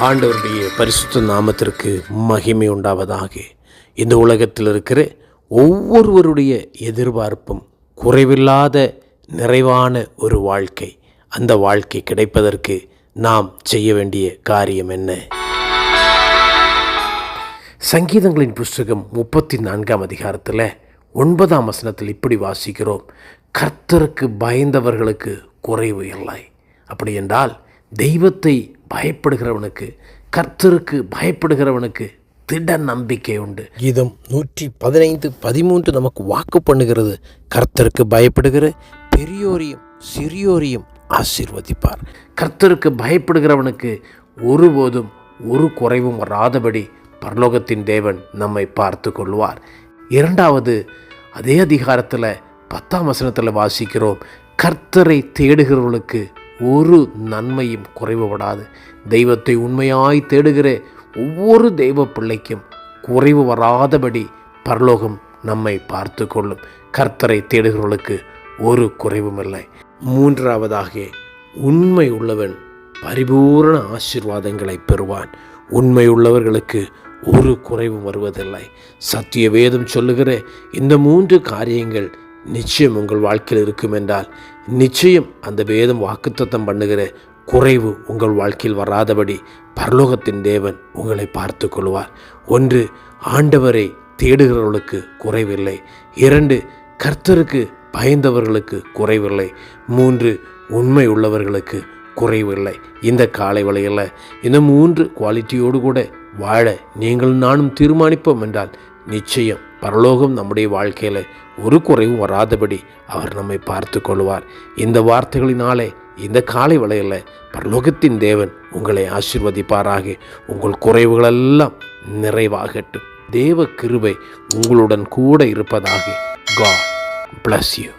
ஆண்டவருடைய பரிசுத்த நாமத்திற்கு மகிமை உண்டாவதாக. இந்த உலகத்தில் இருக்கிற ஒவ்வொருவருடைய எதிர்பார்ப்பும் குறைவில்லாத நிறைவான ஒரு வாழ்க்கை. அந்த வாழ்க்கை கிடைப்பதற்கு நாம் செய்ய வேண்டிய காரியம் என்ன? சங்கீதங்களின் புஸ்தகம் முப்பத்தி நான்காம் அதிகாரத்தில் ஒன்பதாம் வசனத்தில் இப்படி வாசிக்கிறோம். கர்த்தருக்கு பயந்தவர்களுக்கு குறைவு இல்லை. அப்படி என்றால் தெய்வத்தை பயப்படுகிறவனுக்கு கர்த்தருக்கு பயப்படுகிறவனுக்கு திட நம்பிக்கை உண்டு. கீதம் நூற்றி பதினைந்து பதிமூன்று நமக்கு வாக்கு பண்ணுகிறது. கர்த்தருக்கு பயப்படுகிற பெரியோரையும் சிறியோரையும் ஆசீர்வதிப்பார். கர்த்தருக்கு பயப்படுகிறவனுக்கு ஒருபோதும் ஒரு குறைவும் வராதபடி பரலோகத்தின் தேவன் நம்மை பார்த்து கொள்வார். இரண்டாவது அதே அதிகாரத்தில் பத்தாம் வசனத்தில் வாசிக்கிறோம் கர்த்தரை தேடுகிறவர்களுக்கு ஒரு நன்மையும் குறைவுபடாது. தெய்வத்தை உண்மையாய் தேடுகிற ஒவ்வொரு தெய்வ பிள்ளைக்கும் குறைவு வராதபடி பரலோகம் நம்மை பார்த்து கொள்ளும் கர்த்தரை தேடுகிறவர்களுக்கு ஒரு குறைவும் இல்லை. மூன்றாவதாக உண்மை உள்ளவன் பரிபூரண ஆசீர்வாதங்களை பெறுவான். உண்மை உள்ளவர்களுக்கு ஒரு குறைவும் வருவதில்லை. சத்திய வேதம் சொல்லுகிற இந்த மூன்று காரியங்கள் நிச்சயம் உங்கள் வாழ்க்கையில் இருக்கும் என்றால் நிச்சயம் அந்த வேதம் வாக்குத்தத்தம் பண்ணுகிற குறைவு உங்கள் வாழ்க்கையில் வராதபடி பரலோகத்தின் தேவன் உங்களை பார்த்து கொள்வார். ஒன்று ஆண்டவரை தேடுகிறவர்களுக்கு குறைவில்லை. இரண்டு கர்த்தருக்கு பயந்தவர்களுக்கு குறைவில்லை. மூன்று உண்மை உள்ளவர்களுக்கு குறைவில்லை. இந்த காலை வேளையில் இந்த மூன்று குவாலிட்டியோடு கூட வாழ நீங்கள் நானும் தீர்மானிப்போம் என்றால் நிச்சயம் பரலோகம் நம்முடைய வாழ்க்கையில் ஒரு குறைவும் வராதபடி அவர் நம்மை பார்த்து கொள்வார். இந்த வார்த்தைகளினாலே இந்த காலை வேளையில் பரலோகத்தின் தேவன் உங்களை ஆசிர்வதிப்பாராக. உங்கள் குறைவுகளெல்லாம் நிறைவாகட்டும். தேவ கிருபை உங்களுடன் கூட இருப்பதாக காட் பிளஸ் யூ